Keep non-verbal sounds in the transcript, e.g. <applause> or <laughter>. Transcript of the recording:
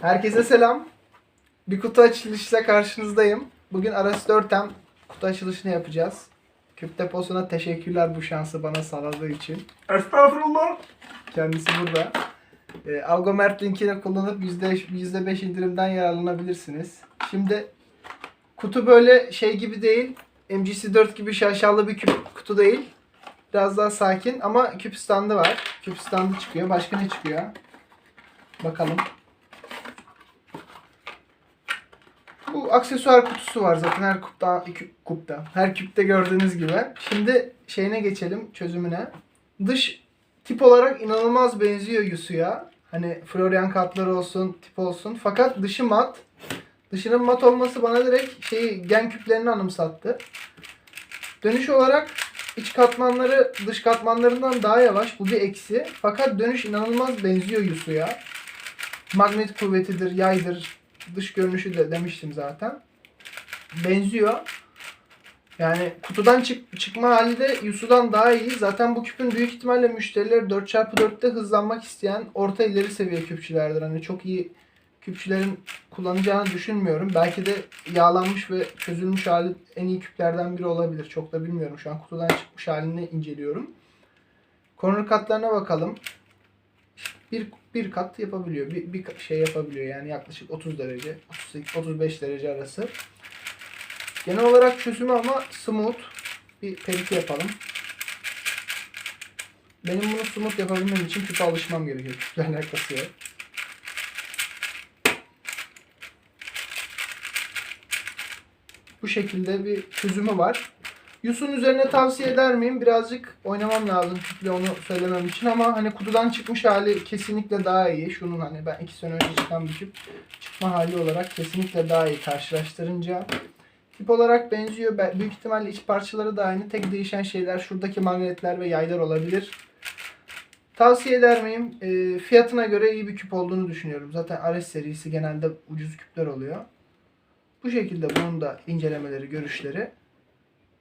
Herkese selam. Bir kutu açılışıyla karşınızdayım. Bugün Aras 4M kutu açılışını yapacağız. Küp deposuna teşekkürler bu şansı bana sağladığı için. Estağfurullah. Kendisi burada. E, Algomert linkini kullanıp %5, %5 indirimden yararlanabilirsiniz. Şimdi kutu böyle şey gibi değil. MGC 4 gibi şaşalı bir küp kutu değil. Biraz daha sakin ama küp standı var. Küp standı çıkıyor. Başka ne çıkıyor? Bakalım. Bu aksesuar kutusu var zaten her kupta, küp- kupta, her küpte gördüğünüz gibi. Şimdi şeyine geçelim, çözümüne. Dış tip olarak inanılmaz benziyor Yusu'ya. Hani Florian katları olsun, tip olsun. Fakat dışı mat. Dışının mat olması bana direkt şeyi gen küplerini anımsattı. Dönüş olarak iç katmanları dış katmanlarından daha yavaş. Bu bir eksi. Fakat dönüş inanılmaz benziyor Yusu'ya. Magnet kuvvetidir, yaydır. Dış görünüşü de demiştim zaten. Benziyor. Yani kutudan çık çıkma hali de Yusu'dan daha iyi. Zaten bu küpün büyük ihtimalle müşterileri 4x4'te hızlanmak isteyen orta ileri seviye küpçülerdir. Hani çok iyi küpçülerin kullanacağını düşünmüyorum. Belki de yağlanmış ve çözülmüş hali en iyi küplerden biri olabilir. Çok da bilmiyorum. Şu an kutudan çıkmış halini inceliyorum. Corner katlarına bakalım. Bir, bir kat yapabiliyor. Bir, bir şey yapabiliyor. Yani yaklaşık 30 derece, 38, 35 derece arası. Genel olarak çözümü ama smooth. Bir periti yapalım. Benim bunu smooth yapabilmem için küpe alışmam gerekiyor. <laughs> Küple alakası. Bu şekilde bir çözümü var. Yusun üzerine tavsiye eder miyim? Birazcık oynamam lazım küple onu söylemem için ama hani kutudan çıkmış hali kesinlikle daha iyi. Şunun hani ben iki sene önce çıkan bir küp çıkma hali olarak kesinlikle daha iyi karşılaştırınca. Tip olarak benziyor. Ben- Büyük ihtimalle iç parçaları da aynı. Tek değişen şeyler şuradaki magnetler ve yaylar olabilir. Tavsiye eder miyim? Ee, fiyatına göre iyi bir küp olduğunu düşünüyorum. Zaten Ares serisi genelde ucuz küpler oluyor. Bu şekilde bunun da incelemeleri, görüşleri.